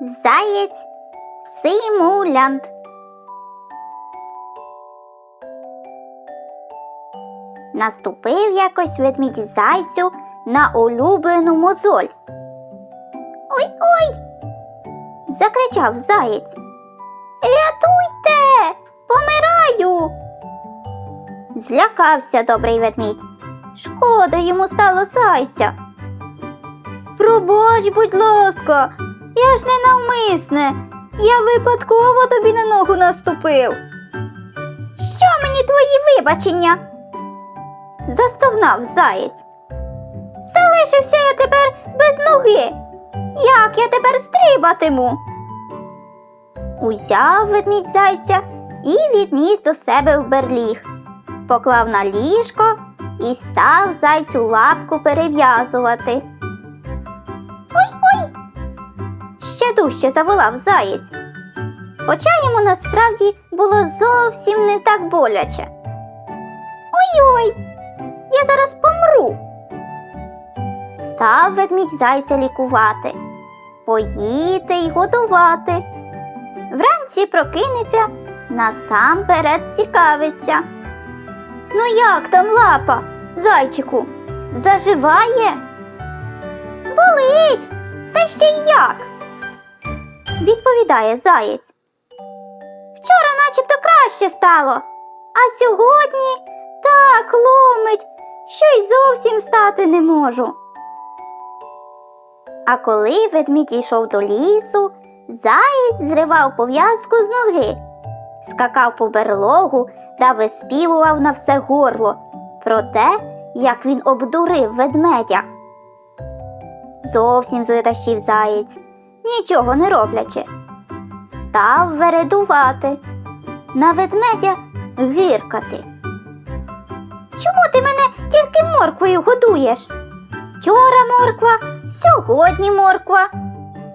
Заєць симулянт. Наступив якось ведмідь зайцю на улюблену мозоль. Ой ой. закричав заєць. Рятуйте, помираю. Злякався добрий ведмідь. Шкода йому стало зайця. Пробач, будь ласка, я ж не навмисне. Я випадково тобі на ногу наступив. Що мені твої вибачення? застогнав заєць. Залишився я тепер без ноги. Як я тепер стрибатиму? Узяв ведмідь зайця і відніс до себе в берліг, поклав на ліжко і став зайцю лапку перев'язувати. Ще дужче заволав заєць. Хоча йому насправді було зовсім не так боляче. Ой-ой! Я зараз помру. Став ведмідь зайця лікувати, поїти й годувати. Вранці прокинеться, насамперед цікавиться. Ну як там лапа, зайчику? Заживає? Болить, та ще й як? Відповідає заєць. Вчора начебто краще стало, а сьогодні так ломить, що й зовсім стати не можу. А коли ведмідь йшов до лісу, заєць зривав пов'язку з ноги, скакав по берлогу та виспівував на все горло про те, як він обдурив ведмедя. Зовсім злетащив заєць, нічого не роблячи. Став вередувати, на ведмедя гиркати. Чому ти мене тільки морквою годуєш? Вчора морква, сьогодні морква.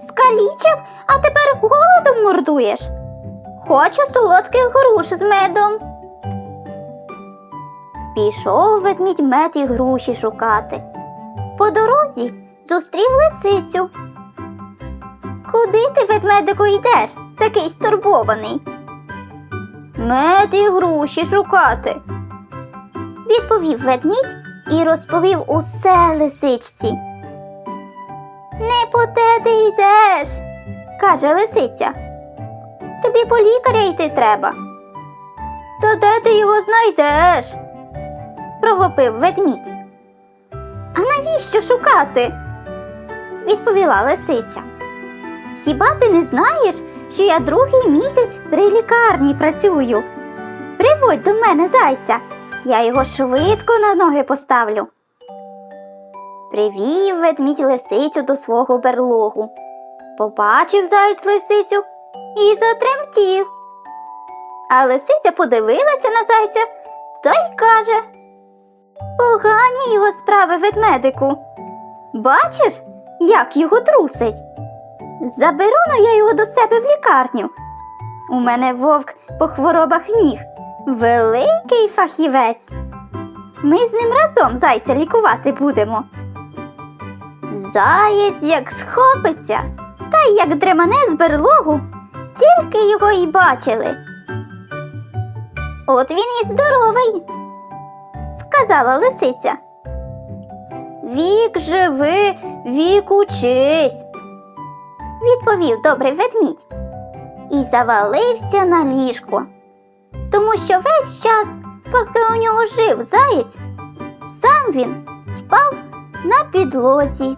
Скалічив, а тепер голодом мордуєш. Хочу солодких груш з медом. Пішов ведмідь мед і груші шукати. По дорозі зустрів лисицю. Куди ти, ведмедику, йдеш, такий стурбований? Мед і груші шукати відповів ведмідь і розповів усе лисичці. Не по те ти йдеш, каже лисиця. Тобі по лікаря йти треба. Та де ти його знайдеш? провопив ведмідь. А навіщо шукати? відповіла лисиця. Хіба ти не знаєш, що я другий місяць при лікарні працюю? Приводь до мене зайця. Я його швидко на ноги поставлю. Привів ведмідь лисицю до свого берлогу. Побачив заєць лисицю і затремтів. А лисиця подивилася на зайця та й каже Погані його справи ведмедику. Бачиш, як його трусить? Заберу ну я його до себе в лікарню. У мене вовк по хворобах ніг великий фахівець. Ми з ним разом зайця лікувати будемо. Заєць як схопиться, та й як дремане з берлогу, тільки його й бачили. От він і здоровий, сказала лисиця. Вік живи, вік учись, відповів добрий ведмідь і завалився на ліжко тому що весь час, поки у нього жив заєць, сам він спав на підлозі.